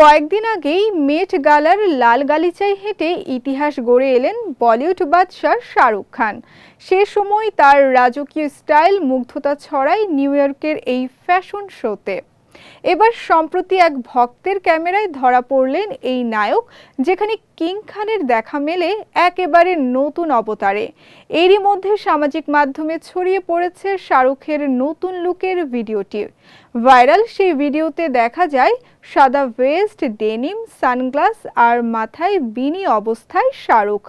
কয়েকদিন আগেই মেট গালার লাল গালিচায় হেঁটে ইতিহাস গড়ে এলেন বলিউড বাদশাহ শাহরুখ খান। সে সময় তার রাজকীয় স্টাইল মুগ্ধতা ছড়ায় নিউ ইয়র্কের এই ফ্যাশন শোতে। এবার সম্প্রতি এক ভক্তের ক্যামেরায় ধরা পড়লেন এই নায়ক, যেখানে কিং খানের দেখা মেলে একেবারে নতুন অবতারে। এরই মধ্যে সামাজিক মাধ্যমে ছড়িয়ে পড়েছে শাহরুখের নতুন লুকের ভিডিওটি। ভাইরাল সেই ভিডিওতে দেখা যায়, সাদা ভেস্ট, ডেনিম, সানগ্লাস আর মাথায় বিনি অবস্থায় শাহরুখ।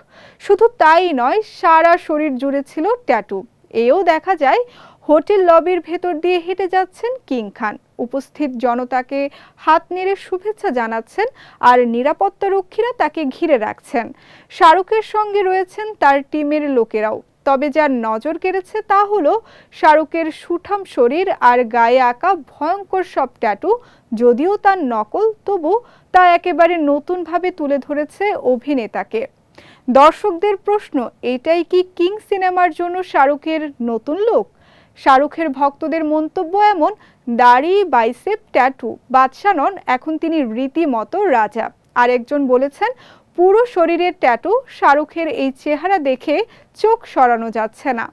শুধু তাই নয়, সারা শরীর জুড়ে ছিল ট্যাটু। এও দেখা যায় হোটেল লবির ভেতর দিয়ে হেঁটে যাচ্ছেন কিং খান। উপস্থিত জনতাকে হাত নেড়ে শুভেচ্ছা জানাচ্ছেন আর নিরাপত্তা রক্ষীরা তাকে ঘিরে রাখছেন। শাহরুখের সঙ্গে রয়েছেন তার টিমের লোকেরাও। তবে যার নজর কেড়েছে তা হলো শাহরুখের সুঠাম শরীর আর গায়ে আঁকা ভয়ঙ্কর সব ট্যাটু। যদিও তার নকল, তবু তা একেবারে নতুনভাবে তুলে ধরেছে অভিনেতাকে। দর্শকদের প্রশ্ন, এটাই কি কিং সিনেমার জন্য শাহরুখের নতুন লোক? শাহরুখের ভক্তদের মন্তব্য এমন, দাড়ি, বাইসেপ, ট্যাটু, বাদশা নন, এখন তিনি রীতিমতো রাজা। আরেকজন বলেছেন, পুরো শরীরের ট্যাটু শাহরুখের এই চেহারা দেখে চোখ সরানো যাচ্ছে না।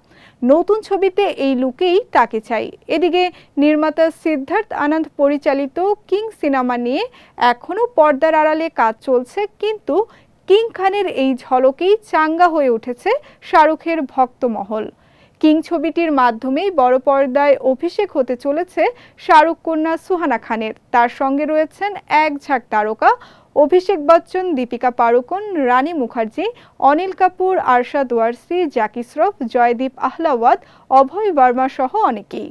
নতুন ছবিতে এই লুকেই তাকে চাই। এদিকে নির্মাতা সিদ্ধার্থ আনন্দ পরিচালিত কিং সিনেমা নিয়ে এখনও পর্দার আড়ালে কাজ চলছে, কিন্তু কিং খানের এই ঝলকেই চাঙ্গা হয়ে উঠেছে শাহরুখের ভক্তমহল। কিং ছবিটির মাধ্যমেই বড় পর্দায় অভিষেক হতে চলেছে শাহরুখ কন্যা সুহানা খানের। তার সঙ্গে রয়েছেন এক ঝাঁক তারকা অভিষেক বচ্চন, দীপিকা পাড়ুকোন, রানী মুখার্জি, অনিল কাপুর, আরশাদ ওয়ারসি জ্যাকি শ্রফ জয়দীপ আহলাওয়াত, অভয় বর্মা সহ অনেকেই।